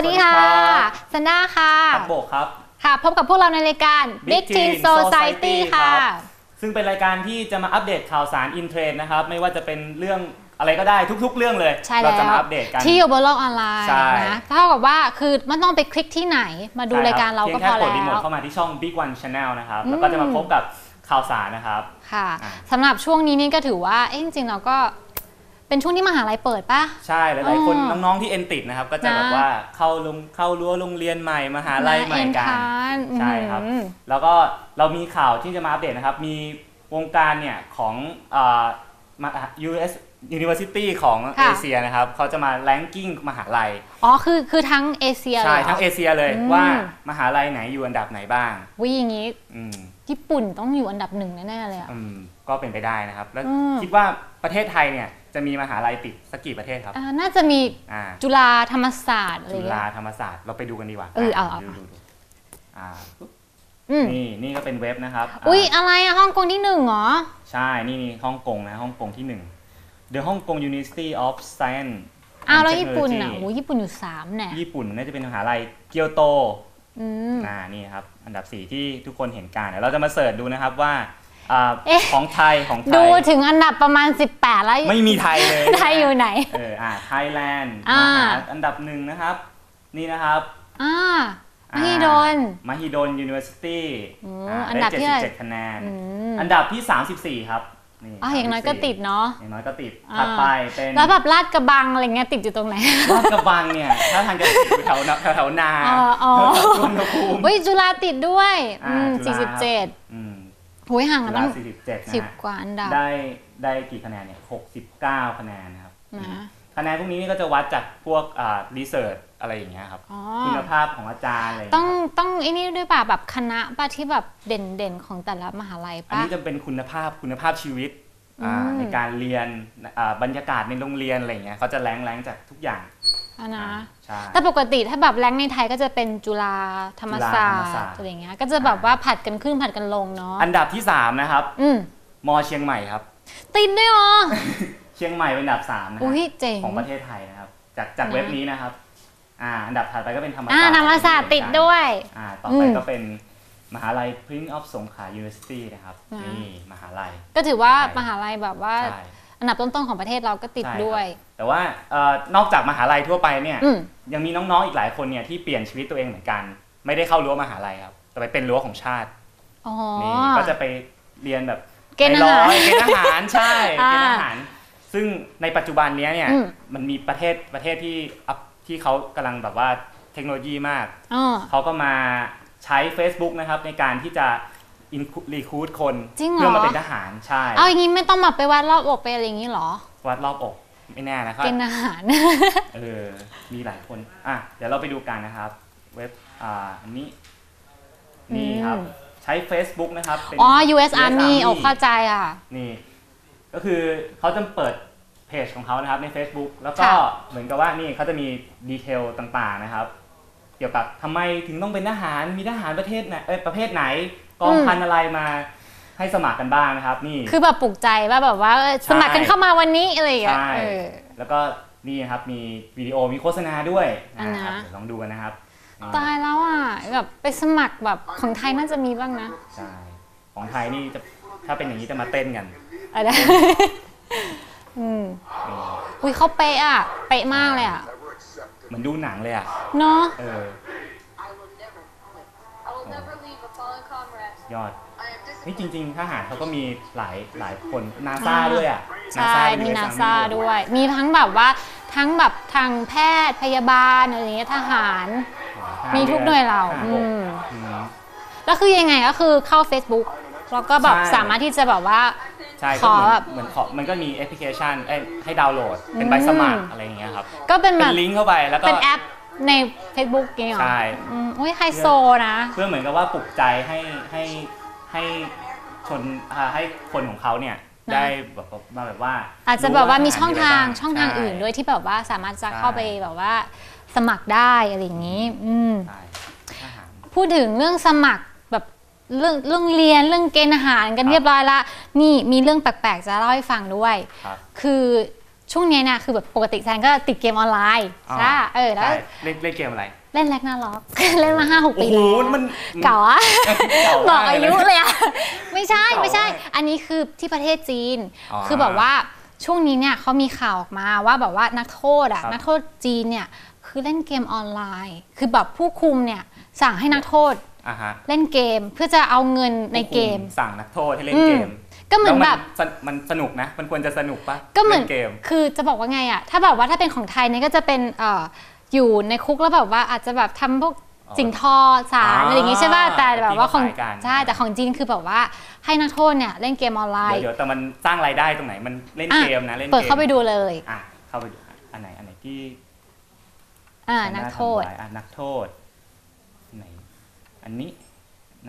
วัสดีค่ะสวัสดีครับซันด้าค่ะครับโบกครับ ค่ะ พบกับพวกเราในรายการ Big Big Teen Teen Society Society ค่ะครับซึ่งเป็นรายการที่จะมาอัปเดตข่าวสารอินเทรนด์นะครับ ไม่ว่าจะเป็นเรื่องอะไรก็ได้ทุกๆ เรื่องเลยใช่เราแล้วจะมาอัปเดตกันที่อยู่บนโลกออนไลน์ใช่นะเท่ากับว่าคือไม่ต้องไปคลิกที่ไหนมาดูใช่คบรายการเราก็พียงพอแค่กดแล้รีโมทวเข้ามาที่ช่อง Big One Channel นะครับอืมแล้วก็จะมาพบกับข่าวสารนะครับ ค่ะอะสำหรับช่วงนี้นี่ก็ถือว่าเอ๊ะจริงๆเราก็ เป็นช่วงที่มหาลัยเปิดปะ ใช่หลายๆคนอ๋อ น้องๆที่เอ็นติดนะครับ ก็จะนะแบบว่าเข้าลงเข้ารั้วโรงเรียนใหม่มหาลัยใหม่กันเอ็ทานใช่ครับ อืม แล้วก็เรามีข่าวที่จะมาอัปเดตนะครับ มีวงการเนี่ยของอ่ามา US University ของค่ะ เอเชียนะครับเขาจะมาแรงกิ้งมหาลัย อ๋อคือคือทั้งเอเชียใช่ เลยหรทั้งเอเชียเลยอืม ว่ามหาลัยไหนอยู่อันดับไหนบ้างวิอย่างนี้ อืม ญี่ปุ่นต้องอยู่อันดับหนึ่งแน่ๆเลยอะ อืมก็เป็นไปได้นะครับ แล้วอืม คิดว่าประเทศไทยเนี่ยจะมีมหาลัยติดสักกี่ประเทศครับอ่าน่าจะมีอ่าจุฬาธรรมศาสตร์อะไรอจุย่างเงี้ฬาย ธรรมศาสตร์เราไปดูกันดีกว่าเออเอาเอา ดูดูดูอ่าปุ๊บอืมนี่นี่ก็เป็นเว็บนะครับอุ๊ยาอะไรอะฮ่องกงที่หนึ่งเหรอ ใช่ นี่นี่ฮ่องกงนะฮ่องกงที่หนึ่ง The Hong Kong University of Science อ้าว and แล้วญี่ปุ่นอะ Technology โอ้ญี่ปุ่นอยู่สามแน่ญี่ปุ่นน่าจะเป็นมหาลัยเกียวโตอืม อ่านี่ครับ อันดับ 4 ที่ทุกคนเห็นกันเดี๋ยวเราจะมาเสิร์ชดูนะครับว่าอ่าเอ๊ะของไทยของไทดูยถึงอันดับประมาณ 18 แล้ว ไม่มีไทยเลย ไทยอยู่ไหน เอออ่าไทยแลนด์อ่ามหาอันดับหนึ่งนะครับ นี่นะครับอ่าอ่าไม่โดนมหิดล University อืมอ่าอันดับที่ได้เท่าไหร่77คะแนนอืมอันดับที่ 34 ครับ นี่อ๋ออย่างน้อยก็34ติดเนาะ อย่างน้อยก็ติดอ่า ถัดไปเป็นแล้วแบบลาดกระบังอะไรเงี้ยติดอยู่ตรงไหน ลาดกระบังเนี่ยถ้าทางจะติดอยู่แถวนาแถวแถวนาอ๋ออ๋อ แถวสุวรรณภูมิเฮ้ยจุฬาติดด้วยอ่าอืมจุฬาครับ47อืมโอ้ยห่างจุกันฬาตั้ง47นะสิบฮะกว่าอันดับได้ได้กี่คะแนนเนี่ย69คะแนนนะครับนะคะแนนพวกนี้นี่ก็จะวัดจากพวกอ่ารีเสิร์ช อะไรอย่างเงี้ยครับ อ๋อ คุณภาพของอาจารย์อะไรอย่างต้องเงี้ยครับต้องไอ้นี่ด้วยป่ะแบบคณะป่ะที่แบบเด่นเด่นๆของแต่ละมหาลัยอันป่ะ นี้จะเป็นคุณภาพคุณภาพชีวิตอ่าอืม ในการเรียนอ่าบรรยากาศในโรงเรียนอะไรอย่างเงี้ยเขาจะแรงแรงจากทุกอย่างอะนะ อ่าใช่ แต่ปกติถ้าแบบแรงค์ในไทยก็จะเป็นจุฬาธรรมศาจุฬาธรรมศาสสตตร์ ร์อะไรอย่างเงี้ยก็จะแบบว่าผัดกันขึ้นผัดกันลงเนาะอันดับที่3นะครับอืมมเชียงใหม่ครับ ติดด้วยเหรอ เชียงใหม่เป็นอันดับ3นะอุ้ฮะยเจ๋ง ของประเทศไทยนะครับ จากจากนะ เว็บนี้นะครับ อ่าอันดับถัดไปก็เป็นธรรมศาสตอ่าร์ธรรมศาสตร์ติดด้วยอ่าต่ออืไปมก็เป็นมหาลัย Prince of สงขลา University นะครับนะนี่มหาลัย ก็ถือว่าใช่มหาลัยแบบว่าใช่อันดับต้นๆของประเทศเราก็ติดใช่ครับด้วย แต่ว่าเอ่อนอกจากมหาลัยทั่วไปเนี่ยอืมยังมีน้องๆอีกหลายคนเนี่ยที่เปลี่ยนชีวิตตัวเองเหมือนกัน ไม่ได้เข้ารั้วมหาลัยครับแต่ไปเป็นรั้วของชาติอ๋อนี่ก็จะไปเรียนแบบเกณฑ์อาหารในอยเกณฑ์อาหารใช่อ่าเกณฑ์อาหาร ซึ่งในปัจจุบันเนี้ยเนี่ยอืมมันมีประเทศประเทศที่อัพ ที่เขากำลังแบบว่าเทคโนโลยีมาก อ๋อเขาก็มาใช้ Facebook นะครับในการที่จะอินรีคูดคนจริงเหรอ เพื่อมาเป็นทหารใช่ เอาอย่างงี้ไม่ต้องมาไปวัดรอบอกไปอะไรอย่างงี้เหรอ วัดรอบอกไม่แน่นะครับเกณฑ์อาหาร เออ มีหลายคน อะ เดี๋ยวเราไปดูกันนะครับ เว็บ อ่า อันนี้ นี่ครับอืมใช้ Facebook นะครับเป็น อ๋อ US US Army Army โอ้เข้าใจอะ นี่ ก็คือเขาจะเปิด เพจของเขานะครับใน Facebook แล้วก็ค่ะเหมือนกับว่านี่เขาจะมีดีเทลต่างๆนะครับ เกี่ยวกับทำไมถึงต้องเป็นทหารมีทหารประเทศไหนเอ้ยประเภทไหนกองพันอะไรมาให้สมัครกันบ้างนะครับ นี่คือแบบปลุกใจว่าแบบว่าเออใช่สมัครกันเข้ามาวันนี้อะไรอย่างเงี้ยใช่เออแล้วก็นี่นะครับมีวิดีโอมีโฆษณาด้วยอันนะนะครับเดี๋ยวลองดูกันนะครับนี่ตายแล้วอะแบบไปสมัครแบบของไทยน่าจะมีบ้างนะใช่ของไทยนี่จะถ้าเป็นอย่างนี้จะมาเต้นกันอะไร อืมนี่อุ้ยเขาเป๊ะอะ เป๊ะมากเลยอะ เหมือนดูหนังเลยอะ เนาะเออ I will never quit. I will never leave a fallen comrade. ยอด I am นี่จ disciplined. ริง ๆ ทหารเขาก็มีหลายหลายคนนาซาด้วยอะ ใช่ NASA มี US นา Army ซาด้วย มีทั้งแบบว่าทั้งแบบทางแพทย์พยาบาลอะไรอย่างเงี้ยทหารทหารมีทุกหน่วยเราทหอืบกมอืมแล้วคือยังไงก็คือเข้า Facebook แล้วก็แบบใช่ สามารถที่จะแบบว่า ใช่ขก็อเหมือนแบบ เหมือนขอมันก็มีแอปพลิเคชันเอ้ยให้ดาวน์โหลดเป็นใบสมัครอะไรอย่างเงี้ยครับก็เป็นเป็แบบนลิงก์เข้าไปแล้วก็เป็นแอปใน Facebook อย่างเงี้ยเหรอใช่ อืมอุ้ยไฮโซนะ เพื่อเหมือนกับว่าปลุกใจให้ให้ให้ชนอ่าให้คนของเขาเนี่ยนะ ได้แบบมาแบบว่าอาจจะแบบว่ามีช่องทางรู้ว่ช่องทางใอื่นด้วยที่แบบว่าสามารถจะใช่เข้าไปแบบว่าสมัครได้อะไรอย่างนี้ อืม ใช่ทหารพูดถึงเรื่องสมัครแบบ เรื่องเรื่องเรียนเรื่องเกณฑ์อาหารกันครับเรียบร้อยละนี่มีเรื่องแปลกๆจะเล่าให้ฟังด้วย ครับ คือช่วงเนี้ยเนี่ยคือแบบปกติแซนก็ติดเกมออนไลน์อ๋อ ใช่เออแล้ว ใช่เล่นเล่นเกมอะไร เล่นแลกนาล็อก เล่นมาห้าหกโอ้ปีโห แล้วมัน เก่าอะเก่าบอกมากอายุเลเลยอะไม่ใช่เก่ามากไม่ใช่อันนี้คือที่ประเทศจีน อ๋อคือแบบว่าช่วงนี้เนี่ยเขามีข่าวออกมาว่าแบบว่านักโทษอะครับ นักโทษจีนเนี่ยคือเล่นเกมออนไลน์ คือแบบผู้คุมเนี่ยสั่งให้นักโทษอ่าฮะ เล่นเกมเพื่อจะเอาเงินในเกม สั่งนักโทษให้เล่นอืมเกม ก็เหมือนล้วแบบสนมันสนุกนะ มันควรจะสนุกปะก็เหมือนล่เกม คือจะบอกว่าไงอะถ้าแบบว่าถ้าเป็นของไทยเนี่ยก็จะเป็นเอ่ออยู่ในคุกแล้วแบบว่าอาจจะแบบทำพวกอ๋อสิ่งทอสารอ่าอะไรอย่างงี้ใช่ป่ะแต่แบบว่าของที่เขาขายกันใช่แต่ของจีนคือแบบว่าให้นักโทษเนี่ยเล่นเกมออนไลเดี๋ยวน์เดี๋ยวแต่มันสร้างรายได้ตรงไหนมันเล่นอะเกมนะเล่นเกมเปิดเข้าไปดูเลยอะเข้าไปดูอะอันไหนอันไหนที่อ่าทำนักได้โทษทำไว้อะนักโทษไหน อันนี้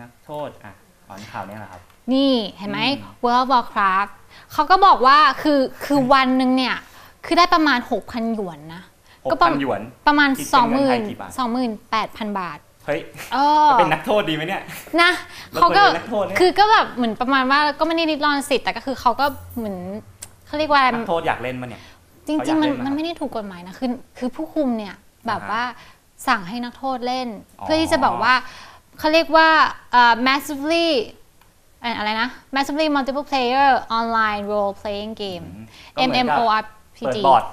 นักโทษอะอ่อนข่าวเนี้แหละครับ นี่เห็นไหมอืม World of Warcraft เขาก็บอกว่าคือคือวันหนึ่งเนี่ย คือได้ประมาณ 6,000 หยวนนะหกก็ประพันหยวนประมาณคิดเป็นเงินไทยกี่บาท20,000 28,000 บาทเฮ้ยเออจะเป็นนักโทษดีไหมเนี่ย นะแล้วเขาก็คนเป็นนักโทษเนี่ยคือก็แบบเหมือนประมาณว่าก็ไม่ได้ริดรอนสิทธิ์แต่ก็คือเขาก็เหมือนเขาเรียกว่าอะไรนักโทษอยากเล่นมาเนี่ย จริงเขาๆอยากมันเล่นไหมมันไม่ได้ถูกกฎหมายนะคือคือผู้คุมเนี่ยแบบอ่าฮะว่าสั่งให้นักโทษเล่นอ๋อเพื่อที่จะบอกว่า เขาเรียกว่าเอ่อ massively เอ่ออะไรนะ massively multiple player online role playing game ก็เหมือนกับ MMORPG เปิดบอร์ด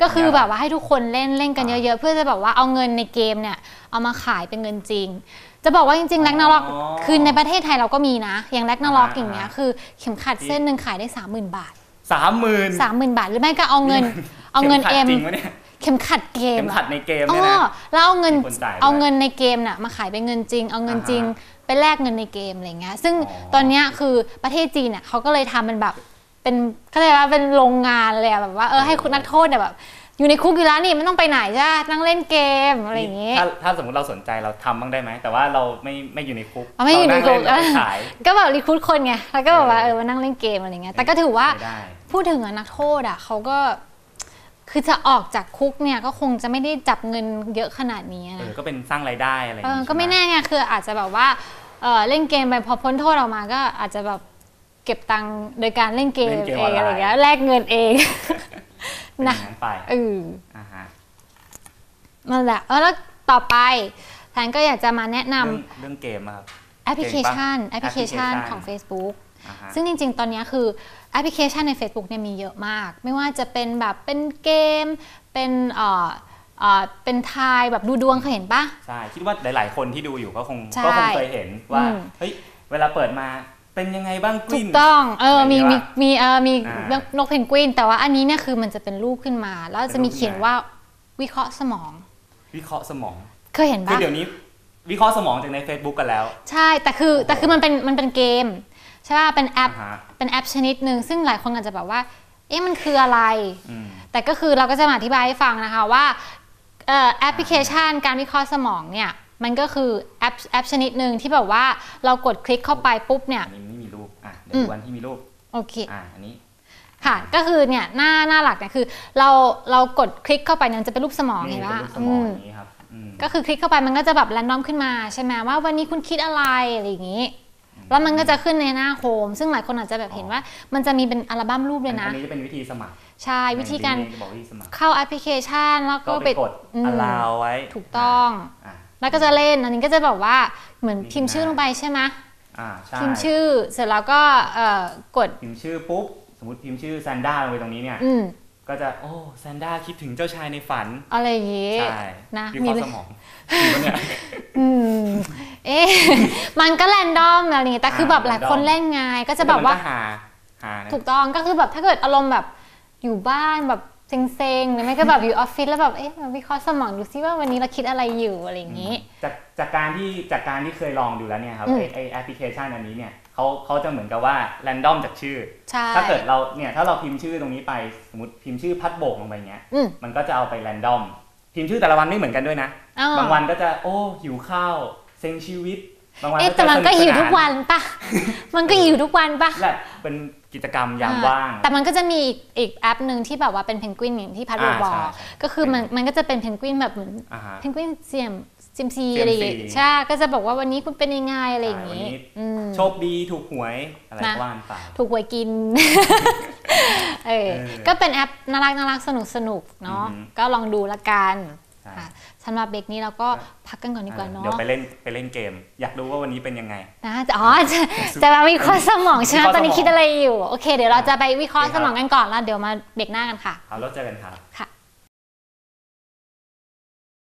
ก็คือเนี่ยแบบว่าให้ทุกคนเล่นเล่นกันอ่าเยอะๆ เพื่อจะแบบว่าเอาเงินในเกมเนี่ย เอามาขายเป็นเงินจริง จะบอกว่าจริงๆแลกนาล็อกอ๋อคือในประเทศไทยเราก็มีนะ อย่างแลกนาล็อกอ่า อย่างเงี้ยคือเข็มขัดที่เส้นหนึ่งขายได้ 30,000 บาท สามหมื่น 30,000 บาท หรือไม่ก็เอาเงิน เอาเงินเอ็มจริงวะเนี่ย เข็มขัดเกมเข็มขัดในเกมอ๋เนี่ยนะอแล้วเอาเงินมีคนจ่ายด้วยเอาเงินในเกมน่ะมาขายเป็นเงินจริง เอาเงินอ่าฮะจริงไปแลกเงินในเกมอะไรเงี้ย ซึ่งอ๋อตอนเนี้ยคือประเทศจีนเนี่ยเขาก็เลยทำเป็นแบบเป็นเขาเรียกว่าเป็นโรงงานเลยอะแบบว่าเออให้คุณนักโทษเนี่ยแบบอยู่ในคุกอยู่แล้วนี่ไม่ต้องไปไหนจ้านั่งเล่นเกมอะไรอย่างงี้ถ้าถ้าสมมติเราสนใจเราทำบ้างได้ไหมแต่ว่าเราไม่ไม่อยู่ในคุกอ๋อไม่อยู่ในคุกเรางเล่นเราไปขายก็แบบรีคูดคนไงแล้วก็แบบว่าเอเอออมานั่งเล่นเกมอะไรเงี้ยแต่ก็ถือว่าไม่ได้พูดถึงอะนักโทษอะเขาก็ คือจะออกจากคุกเนี่ยก็คงจะไม่ได้จับเงินเยอะขนาดนี้เอนะอก็เป็นสร้างรายได้อะไรอย่างเอองี้ก็ไม่ใช่ห แน่ไงคืออาจจะแบบว่าเออเล่นเกมไปพอพ้นโทษออกมาก็อาจจะแบบเก็บตังค์โดยการเล่นเกมเล่นเกมเอออนงไลน์ อะไรเงี้ยแลกเงินเองเป็นอนะย่างนั้นไปเออ อ่าฮะ นั่นแหละเออแล้วต่อไปแทนก็อยากจะมาแนะนำเรื่องเรื่องเกมอะครับแอปพลิเคชันแอปพลิเคชัน แอปพลิเคชันของ Facebook อ่าฮะ ซึ่งจริง ๆ ตอนนี้คือแอปพลิเคชันใน Facebook เนี่ยมีเยอะมาก ไม่ว่าจะเป็นแบบเป็นเกม เป็นเอ่อเอ่อเป็นทายแบบดูดวงเคยเห็นปะ ใช่ คิดว่าหลาย ๆ คนที่ดูอยู่ก็คงใช่ก็คงเคยเห็นว่า อืม เฮ้ย เวลาเปิดมาเป็นยังไงบ้างกถูลิ้กนต้องเอออะไรมีอย่างงี้มีปะมีเออมีอ่านกเพนกวิน แต่ว่าอันนี้เนี่ยคือมันจะเป็นรูปขึ้นมา แล้วเป็นจะมีรูปเขียนขึ้นมา ว่าวิเคราะห์สมอง วิเคราะห์สมอง เคยเห็นคือปะเดี๋ยวนี้วิเคราะห์สมองจากใน Facebook กันแล้ว ใช่แต่คือแต่คือมันเป็นมันเป็นเกม ใช่ป่ะเป็นแอปอ่าฮะ เป็นแอปชนิดหนึ่งซึ่งหลายคนอาจจะแบบว่า เอ๊ะมันคืออะไร อืม แต่ก็คือเราก็จะมาอธิบายให้ฟังนะคะว่าเอ่อแอปพลิเคชันการวิเคราะห์สมองเนี่ยมันก็คือแอปแอปชนิดหนึ่งที่แบบว่าเรากดคลิกเข้าไปปุ๊บเนี่ย อันนี้ไม่มีรูป อะ เดี๋ยวอืมดูวันที่มีรูป โอเค อ่าอันนี้ ค่ะ ก็คือเนี่ยหน้าหน้าหลักเนี่ยคือเราเรากดคลิกเข้าไปเนี่ยมันจะเป็นรูปสมองนี่เห็นเป็นปะรูปสอืมองมอย่างนี้ครับอืมก็คือคลิกเข้าไปมันก็จะแบบแรนดอมขึ้นมาใช่ไหมว่าวันนี้คุณคิดอะไรอะไรอย่างนี้ แล้วมันก็จะขึ้นในหน้าโฮม ซึ่งหลายคนอาจจะแบบเห็นว่า มันจะมีเป็นอัลบั้มรูปเลยนะ อันนี้จะเป็นวิธีสมัคร ใช่วิธีการในลิงก์บอกวิธีสมัครเข้าแอปพลิเคชัน แล้วก็ก็ไปไปกดอืม allow ไว้ ถูกต้องอ่าแล้วก็จะเล่น อันนี้ก็จะแบบว่าเหมือนนี่พิมพ์ชื่อนะลงไปใช่ไหมอ่าใช่พิมพ์ชื่อเสร็จแล้วก็เอ่อกดพิมพ์ชื่อปุ๊บสมมติพิมพ์ชื่อแซนด้าลงไปตรงนี้เนี่ยอืมก็จะโอ้แซนด้าคิดถึงเจ้าชายในฝัน อะไรอย่างงี้ใช่นะวิเคราะห์เลยสมองจริงปะเนี่ยอืม เอ๊ะ มันก็แรนดอมอะไรอย่างงี้แต่คือแบบหลายคนเล่นไงก็จะแบบว่ามันก็หาหานะถูกต้องก็คือแบบถ้าเกิดอารมณ์แบบอยู่บ้านแบบเซ็งๆหรือไม่ก็แบบอยู่ออฟฟิศแล้วแบบเอ๊ะมาวิเคราะห์สมองดูซิว่าวันนี้เราคิดอะไรอยู่อะไรอย่างนี้ จากจากการที่จากการที่เคยลองดูแล้วเนี่ยครับอืมไอไอแอปพลิเคชันอันนี้เนี่ยเขาเขาจะเหมือนกับว่าแรนดอมจากชื่อใช่ถ้าเกิดเราเนี่ยถ้าเราพิมพ์ชื่อตรงนี้ไปสมมติพิมพ์ชื่อพัดโบกลงไปเงี้ยอืมมันก็จะเอาไปแรนดอมพิมพ์ชื่อแต่ละวันไม่เหมือนกันด้วยนะอ้าวบางวันก็จะโอ้หิวข้าว เซ็งชีวิตบางวันเอ๊ะก็แต่จะมันก็สหิวสาทุกวันปะมันก็หิวทุกวันปะและเป็นกิจกรรมยามว่าง แต่มันก็จะมีอีกอีกแอปหนึ่งที่แบบว่าเป็นเพนกวินอย่างที่พัดอ่าบอกใช่ใช่ก็คือมันมันก็จะเป็นเพนกวินแบบเหมือนอ่าฮะเพนกวินเซียมซิมซี CMC อะไรอย่างงี้ใช่ก็จะบอกว่าวันนี้คุณเป็นยังไงอะไรอย่างวันงี้นี้อืมโชคดีถูกหวยอะไรนะก็ว่านไปถูกหวยกินเออเออก็เป็นแอปน่ารักน่ารักสนุกสนุกเนาะอือหือก็ลองดูละกันใช่ ค่ะสำหรับเบรกนี้เราก็พักกันก่อนดีกว่าเดี๋ยวเนาะไปเล่นไปเล่นเกม อยากรู้ว่าวันนี้เป็นยังไงนะจะอ๋อจะจะมาวิเคราะห์สมองใช่ไหมวิเคราะห์ตอนนี้สมองคิดอะไรอยู่ โอเค เดี๋ยวเราจะไปวิเคราะห์โอเคสครับมองกันก่อนแล้วเดี๋ยวมาเบรกหน้ากันค่ะเอาแล้วเจอกันครับค่ะ